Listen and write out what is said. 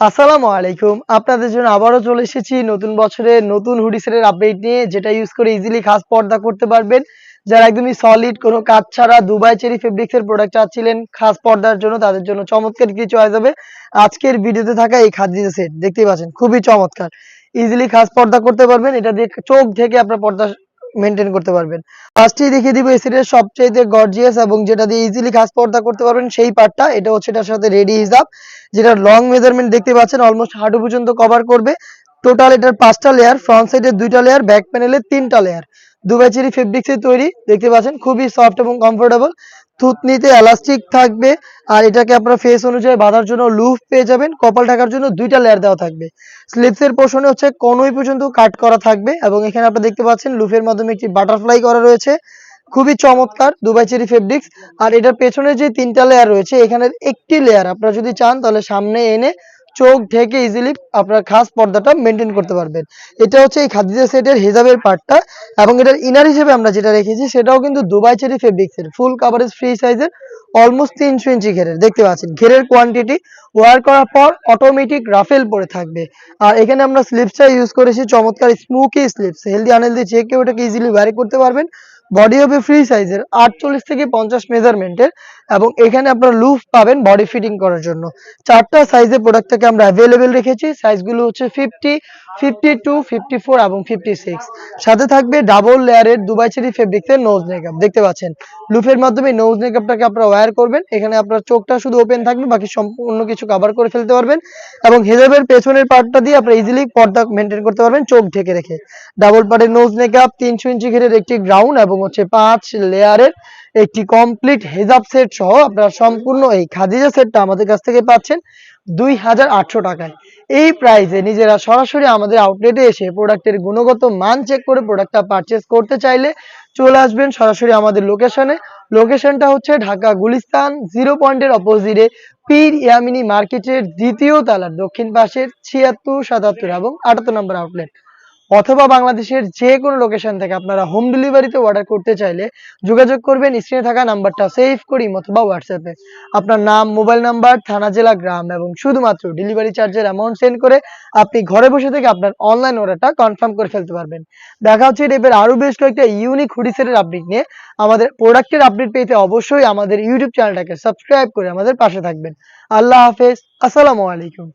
আসসালামু আলাইকুম। আপনাদের জন্য আবারও চলে এসেছি নতুন বছরে নতুন হুডিসের আপডেট নিয়ে, যেটা ইউজ করে ইজিলি খাস পর্দা করতে পারবেন। যারা একদমই সলিড কোনো কাজ ছাড়া দুবাই চেরি ফেব্রিক্স এর প্রোডাক্ট চাচ্ছিলেন, খাস পর্দার জন্য তাদের জন্য চমৎকার কিছু চয়েস হবে। আজকের ভিডিওতে থাকা এই খাদিজা সেট দেখতেই পাচ্ছেন, খুবই চমৎকার। ইজিলি খাস পর্দা করতে পারবেন, এটা দিয়ে চোখ থেকে আপনার পর্দা মেনটেন করতে পারবেন। ফার্স্টেই দেখিয়ে দিব এই সবচেয়ে গর্জিয়াস এবং যেটা দিয়ে ইজিলি খাস পর্দা করতে পারবেন, সেই পার্টটা এটা হচ্ছে এটার সাথে রেডি হিসাব যেটা লং মেজারমেন্ট দেখতে পাচ্ছেন অলমোস্ট হাঁটু পর্যন্ত কভার করবে। টোটাল এটার পাঁচটা লেয়ার ফ্রন্ট সাইডে দুইটা লেয়ার ব্যাক প্যানেলে তিনটা লেয়ার দুবাই চেরি ফেব্রিক্সের তৈরি, দেখতে পাচ্ছেন, খুবই সফট এবং কমফোর্টেবল থুতনিতে এলাস্টিক থাকবে, আর এটাকে আপনার ফেস অনুযায়ী বাঁধার জন্য লুফ পেয়ে যাবেন। কপাল ঢাকার জন্য দুইটা লেয়ার দেওয়া থাকবে। স্লিপসের পোর্শনে হচ্ছে কনুই পর্যন্ত কাট করা থাকবে এবং এখানে আপনারা দেখতে পাচ্ছেন লুফের মাধ্যমে একটি বাটারফ্লাই করা রয়েছে। খুবই চমৎকার দুবাই চেরি ফেব্রিক্স আর এটার পেছনে যে তিনটা লেয়ার রয়েছে, এখানে একটি লেয়ার আপনারা যদি চান তাহলে সামনে এনে চোখ ঢেকে ইজিলি আপনার খাস পর্দাটা মেনটেন করতে পারবেন। এটা হচ্ছে এই খাদিজা সেটের হেজাবের পার্টটা এবং এটার ইনার হিসেবে আমরা যেটা রেখেছি সেটাও কিন্তু দুবাই চেরি ফেব্রিক্সের ফুল কাভারেজ ফ্রি সাইজের অলমোস্ট তিনশো ইঞ্চি ঘেরের, দেখতে পাচ্ছেন। ঘেরের কোয়ান্টিটি ওয়ার করার পর অটোমেটিক রাফেল পরে থাকবে। আর এখানে আমরা স্লিপসটা ইউজ করেছি, চমৎকার স্মুকি স্লিপস হেলদি আনহেলদি যে কেউ এটাকে ইজিলি ওয়ারি করতে পারবেন। বডি হবে ফ্রি সাইজের আটচল্লিশ থেকে পঞ্চাশ মেজারমেন্টের এবং এখানে আপনারা লুফ পাবেন বডি ফিটিং করার জন্য। চারটা সাইজে প্রোডাক্টটাকে আমরা অ্যাভেলেবেল রেখেছি সাইজগুলো হচ্ছে fifty fifty two fifty four এবং ফিফটি সিক্স সাথে থাকবে ডাবল লেয়ারের দুবাই চেরি ফেব্রিক্সের নোজ মেকআপ দেখতে পাচ্ছেন? লুফের মাধ্যমে নোজ মেকআপটাকে আপনারা ওয়্যার করবেন, এখানে আপনার চোখটা শুধু ওপেন থাকবে, বাকি সম্পূর্ণ কিছু কভার করে ফেলতে পারবেন এবং হেজাবের পেছনের পার্টটা দিয়ে আপনারা ইজিলি পর্দা মেনটেন করতে পারবেন, চোখ ঢেকে রেখে। ডাবল পার্টের নোজ মেকআপ তিনশো ইঞ্চি ঘেরের একটি গ্রাউন্ড এবং হচ্ছে পাঁচ লেয়ারের একটি কমপ্লিট হেজাব সেট সহ আপনারা সম্পূর্ণ এই খাদিজা সেটটা আমাদের কাছ থেকে পাচ্ছেন দুই হাজার আটশো টাকায়। এই প্রাইসে নিজেরা সরাসরি আমাদের আউটলেটে এসে প্রোডাক্টের গুণগত মান চেক করে প্রোডাক্টটা পারচেস করতে চাইলে চলে আসবেন সরাসরি আমাদের লোকেশনে লোকেশনটা হচ্ছে ঢাকা গুলিস্তান জিরো পয়েন্টের অপোজিটে পীর ইয়ামিনী মার্কেটের দ্বিতীয় তালার দক্ষিণ পাশের ছিয়াত্তর, সাতাত্তর এবং আটাত্তর নম্বর আউটলেট অথবা বাংলাদেশের যে কোনো লোকেশন থেকে আপনারা হোম ডেলিভারিতে অর্ডার করতে চাইলে যোগাযোগ করবেন স্ক্রিনে থাকা নাম্বারটা সেভ করি অথবা হোয়াটসঅ্যাপে আপনার নাম মোবাইল নাম্বার থানা, জেলা, গ্রাম এবং শুধুমাত্র ডেলিভারি চার্জের অ্যামাউন্ট সেন্ড করে আপনি ঘরে বসে থেকে আপনার অনলাইন অর্ডারটা কনফার্ম করে ফেলতে পারবেন। দেখা হচ্ছে এবার আরও বেশ কয়েকটা ইউনিক হুডিসেটের আপডেট নিয়ে। আমাদের প্রোডাক্টের আপডেট পেতে অবশ্যই আমাদের ইউটিউব চ্যানেলটাকে সাবস্ক্রাইব করে আমাদের পাশে থাকবেন। আল্লাহ হাফেজ, আসসালামু আলাইকুম।